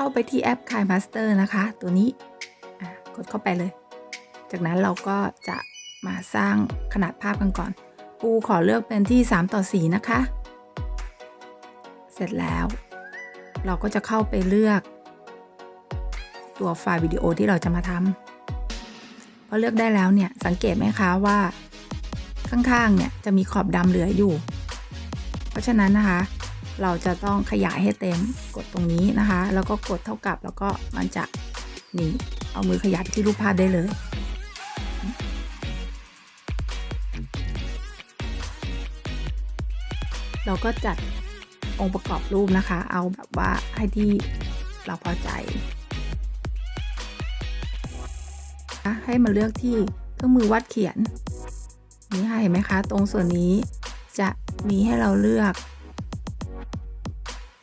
เข้าไปที่แอป k i m a s t e r นะคะ ตัวนี้กดเข้าไปเลย จากนั้นเราก็จะมาสร้างขนาดภาพกันก่อน ปูขอเลือกเป็นที่ 3 ต่อ 4 นะคะ เสร็จแล้ว เราก็จะเข้าไปเลือก ตัวไฟล์วิดีโอที่เราจะมาทำพอเลือกได้แล้วเนี่ย สังเกตไหมคะว่า ข้างๆเนี่ยจะมีขอบดำเหลืออยู่ เพราะฉะนั้นนะคะ เราจะต้องขยายให้เต็มกดตรงนี้นะคะ แล้วก็กดเท่ากับแล้วก็มันจะนี่เอามือขยับที่รูปภาพได้เลย เราก็จัดองค์ประกอบรูปนะคะ เอาแบบว่าให้ที่เราพอใจ ให้มาเลือกที่เครื่องมือวัดเขียน นี่ค่ะเห็นไหมคะ ตรงส่วนนี้จะมีให้เราเลือก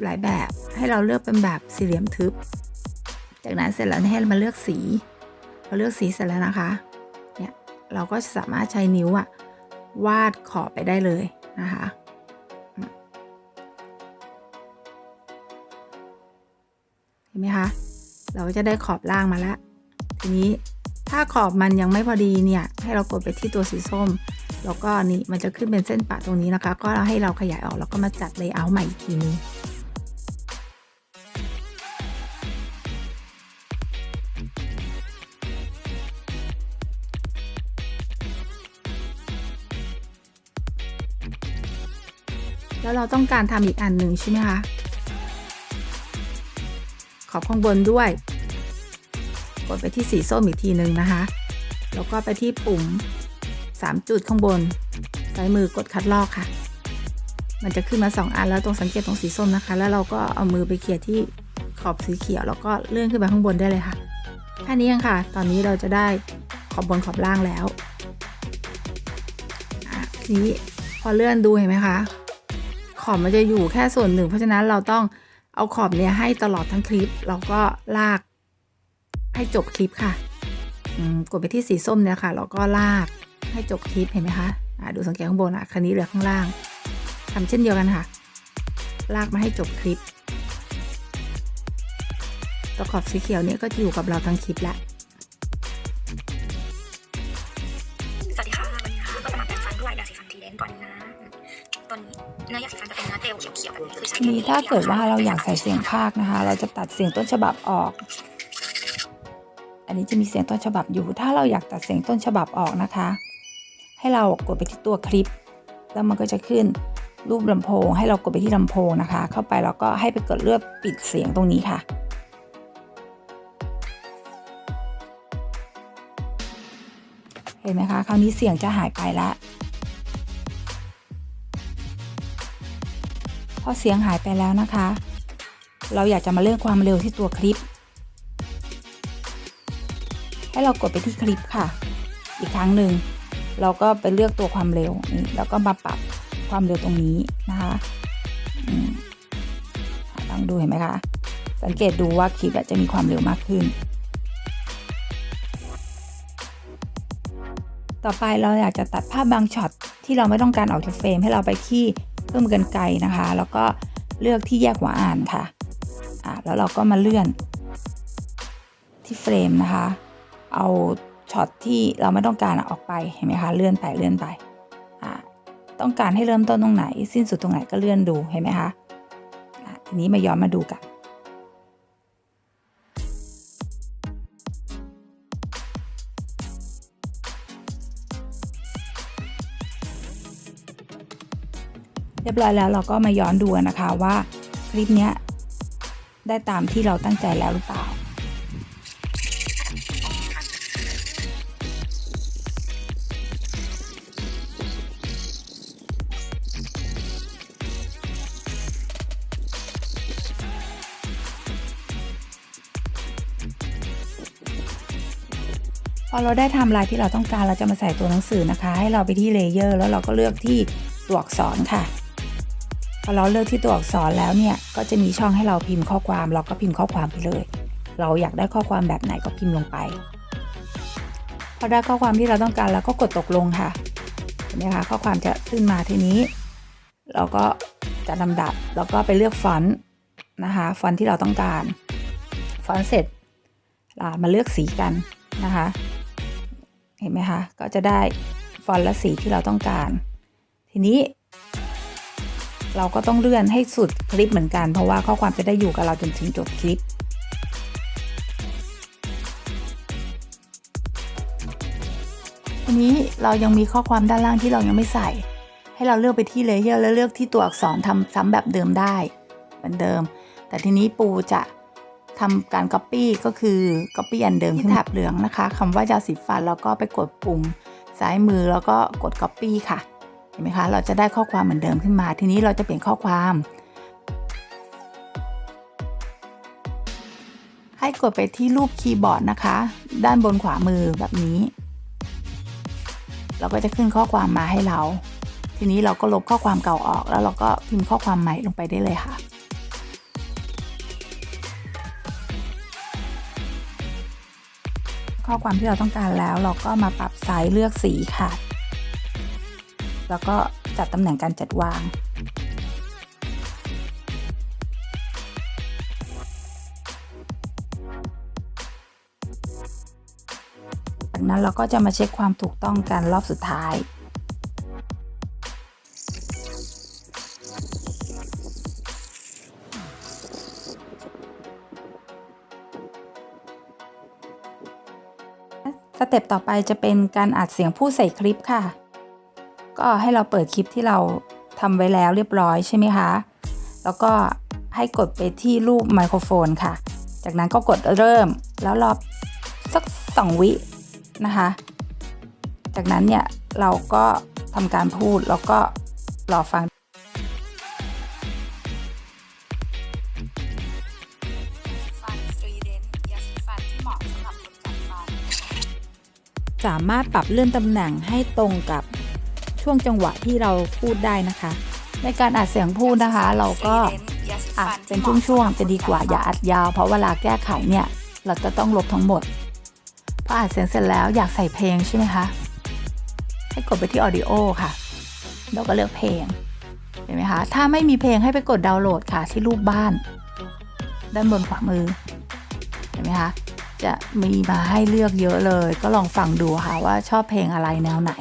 หลายแบบ ให้เราเลือกเป็นแบบสี่เหลี่ยมทึบ จากนั้นเสร็จแล้วให้มาเลือกสี เราเลือกสีเสร็จแล้วนะคะ เนี่ยเราก็สามารถใช้นิ้วอะวาดขอบไปได้เลยนะคะเห็นไหมคะ เราก็จะได้ขอบล่างมาแล้ว ทีนี้ถ้าขอบมันยังไม่พอดีเนี่ย ให้เรากดไปที่ตัวสีส้ม แล้วก็นี่มันจะขึ้นเป็นเส้นปะตรงนี้นะคะ ก็ให้เราขยายออกแล้วก็มาจัดเลเยอร์ใหม่อีกทีนึง เราต้องการทำอีกอันหนึ่งใช่ไหมคะขอบข้างบนด้วย กดไปที่สีส้มอีกทีหนึ่งนะคะ แล้วก็ไปที่ปุ่ม 3 จุดข้างบนซ้ายมือกดคัดลอกค่ะ มันจะขึ้นมา 2 อันแล้วตรงสังเกตตรงสีส้มนะคะ แล้วเราก็เอามือไปเขี่ยที่ขอบสีเขียว แล้วก็เลื่อนขึ้นไปข้างบนได้เลยค่ะแค่นี้เองค่ะ ตอนนี้เราจะได้ขอบบนขอบล่างแล้วอะทีนี้พอเลื่อนดูเห็นไหมคะ ขอบมันจะอยู่แค่ส่วนหนึ่ง เพราะฉะนั้นเราต้องเอาขอบเนี้ยให้ตลอดทั้งคลิปแล้วก็ลากให้จบคลิปค่ะกดไปที่สีส้มเนี่ยค่ะแล้วก็ลากให้จบคลิปเห็นไหมคะะดูสังเกตข้างบนอะคันนี้เหลือข้างล่างทำเช่นเดียวกันค่ะ ลากมาให้จบคลิปตัวขอบสีเขียวเนี่ยก็จะอยู่กับเราทั้งคลิปแล้วสวัสดีค่ะวันนี้ค่ะก็จะมาแปรงฟันด้วยยาสีฟันทีเลนก่อนนะ อนนี้อยาสีฟันจะเป็นเนื้อเจลเขียวๆคือใช้ทีนี้ถ้าเกิดว่าเราอยากใส่เสียงภาคนะคะ เราจะตัดเสียงต้นฉบับออก อันนี้จะมีเสียงต้นฉบับอยู่ ถ้าเราอยากตัดเสียงต้นฉบับออกนะคะ ให้เรากดไปที่ตัวคลิป แล้วมันก็จะขึ้นรูปลำโพง ให้เรากดไปที่ลำโพงนะคะ เข้าไปแล้วก็ให้ไปกดเลือกปิดเสียงตรงนี้ค่ะเห็นไหมคะ คราวนี้เสียงจะหายไปแล้ว พอเสียงหายไปแล้วนะคะ เราอยากจะมาเลือกความเร็วที่ตัวคลิป ให้เรากดไปที่คลิปค่ะ อีกครั้งหนึ่งเราก็ไปเลือกตัวความเร็วนี่แล้วก็มาปรับความเร็วตรงนี้นะคะลองดูเห็นไหมคะ สังเกตดูว่าคลิปจะมีความเร็วมากขึ้น ต่อไปเราอยากจะตัดภาพบางช็อตที่เราไม่ต้องการออกจากเฟรมให้เราไปที่ พิ่มกันไกลนะคะ แล้วก็เลือกที่แยกหัวอ่านค่ะอ่าแล้วเราก็มาเลื่อนที่เฟรมนะคะ เอาช็อตที่เราไม่ต้องการออกไปเห็นไหมคะเลื่อนไปเลื่อนไปอ่าต้องการให้เริ่มต้นตรงไหน สิ้นสุดตรงไหนก็เลื่อนดูเห็นไหมคะทีนี้มาย้อนมาดูกัน เรียบร้อยแล้วเราก็มาย้อนดูนะคะว่าคลิปนี้ได้ตามที่เราตั้งใจแล้วหรือเปล่าพอเราได้ทำลายที่เราต้องการเราจะมาใส่ตัวหนังสือนะคะ ให้เราไปที่เลเยอร์แล้วเราก็เลือกที่ตัวอักษรค่ะ พอเราเลือกที่ตัวอักษรแล้วเนี่ยก็จะมีช่องให้เราพิมพ์ข้อความเราก็พิมพ์ข้อความไปเลย เราอยากได้ข้อความแบบไหนก็พิมพ์ลงไปพอได้ข้อความที่เราต้องการแล้วก็กดตกลงค่ะเห็นไหมคะข้อความจะขึ้นมาทีนี้ เราก็จะลำดับแล้วก็ไปเลือกฟอนต์นะคะฟอนต์ที่เราต้องการฟอนต์เสร็จามาเลือกสีกันนะคะ เห็นไหมคะก็จะได้ฟอนต์และสีที่เราต้องการ ทีนี้ เราก็ต้องเลื่อนให้สุดคลิปเหมือนกัน เพราะว่าข้อความจะได้อยู่กับเราจนถึงจบคลิป ทีนี้เรายังมีข้อความด้านล่างที่เรายังไม่ใส่ ให้เราเลือกไปที่เลเยอร์แล้วเลือกที่ตัวอักษรทำซ้ำแบบเดิมได้เหมือนเดิม แต่ทีนี้ปูจะทำการ Copy ก็คือ Copy อันเดิมที่แถบเหลืองนะคะคำว่ายาสีฟันแล้วก็ไปกดปุ่มซ้ายมือแล้วก็กด Copy ค่ะ เห็นไหมคะ เราจะได้ข้อความเหมือนเดิมขึ้นมา ทีนี้เราจะเปลี่ยนข้อความให้กดไปที่รูปคีย์บอร์ดนะคะ ด้านบนขวามือแบบนี้ เราก็จะขึ้นข้อความมาให้เรา ทีนี้เราก็ลบข้อความเก่าออก แล้วเราก็พิมพ์ข้อความใหม่ลงไปได้เลยค่ะ ข้อความที่เราต้องการแล้วเราก็มาปรับไซส์เลือกสีค่ะ แล้วก็จัดตำแหน่งการจัดวาง จากนั้นเราก็จะมาเช็คความถูกต้องกันรอบสุดท้ายสเต็ปต่อไปจะเป็นการอัดเสียงผู้ใส่คลิปค่ะ ก็ให้เราเปิดคลิปที่เราทำไว้แล้วเรียบร้อยใช่ไหมคะ แล้วก็ให้กดไปที่รูปไมโครโฟนค่ะ จากนั้นก็กดเริ่มแล้วรอสักสองวินะคะ จากนั้นเนี่ยเราก็ทำการพูดแล้วก็รอฟังสามารถปรับเลื่อนตำแหน่งให้ตรงกับ ช่วงจังหวะที่เราพูดได้นะคะ ในการอัดเสียงพูดนะคะ เราก็อัดเป็นช่วงๆจะดีกว่าอย่าอัดยาว เพราะเวลาแก้ไขเนี่ยเราจะต้องลบทั้งหมดพออัดเสียงเสร็จแล้วอยากใส่เพลงใช่ไหมคะให้กดไปที่ Audio ค่ะแล้วก็เลือกเพลงเห็นไหมคะถ้าไม่มีเพลงให้ไปกดดาวน์โหลดค่ะ ที่รูปบ้าน ด้านบนขวามือเห็นไหมคะจะมีมาให้เลือกเยอะเลย ก็ลองฟังดูค่ะว่าชอบเพลงอะไรแนวไหน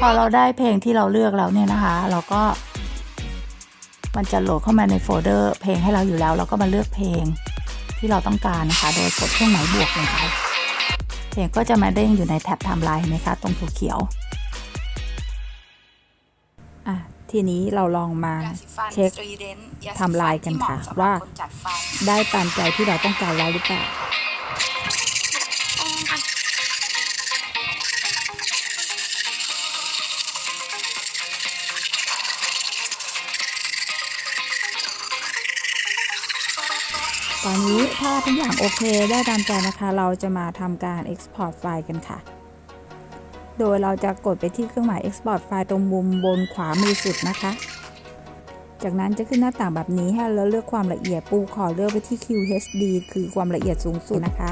พอเราได้เพลงที่เราเลือกแล้วเนี่ยนะคะ เราก็ มันจะโหลดเข้ามาในโฟลเดอร์เพลงให้เราอยู่แล้วเราก็มาเลือกเพลงที่เราต้องการนะคะ โดยกดเครื่องหมายบวกลงไปเพลงก็จะมาเด้งอยู่ในแท็บไทม์ไลน์เห็นไหมคะ ตรงถูเขียวอะทีนี้เราลองมาเช็คทม์ไลน์กันค่ะว่าได้ตามใจที่เราต้องการแล้วหรือเปล่า ตอนนี้ถ้าทุกอย่างโอเคได้ตามใจนะคะ เราจะมาทำการ Export ไฟล์กันค่ะ โดยเราจะกดไปที่เครื่องหมาย Export ไฟล์ตรงมุมบนขวามือสุดนะคะ จากนั้นจะขึ้นหน้าต่างแบบนี้ให้เราเลือกความละเอียดปูขอเลือกไปที่ QHD คือความละเอียดสูงสุดนะคะ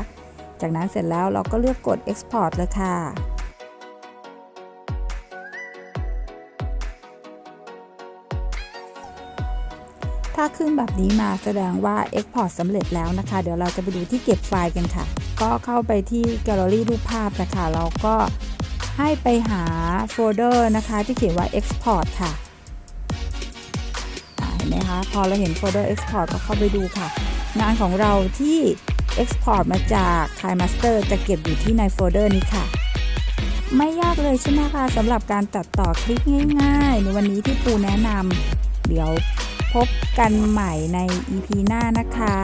จากนั้นเสร็จแล้วเราก็เลือกกด Export เลยค่ะ ถ้าขึ้นแบบนี้มาแสดงว่า Export สำเร็จแล้วนะคะ เดี๋ยวเราจะไปดูที่เก็บไฟล์กันค่ะ ก็เข้าไปที่แกลเลอรี่รูปภาพนะคะแล้วก็ให้ไปหาโฟลเดอร์นะคะ ที่เขียนว่า Export ค่ะอ่าเห็นไหมคะ พอเราเห็นโฟลเดอร์ Export ก็เข้าไปดูค่ะ งานของเราที่ Export มาจาก KiMaster จะเก็บอยู่ที่ในโฟลเดอร์นี้ค่ะไม่ยากเลยใช่ไหมคะสำหรับการตัดต่อคลิปง่ายๆ ในวันนี้ที่ปูแนะนำเดี๋ยว พบกันใหม่ใน EP หน้านะคะ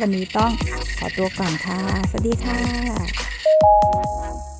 วันนี้ต้องขอตัวก่อนค่ะ สวัสดีค่ะ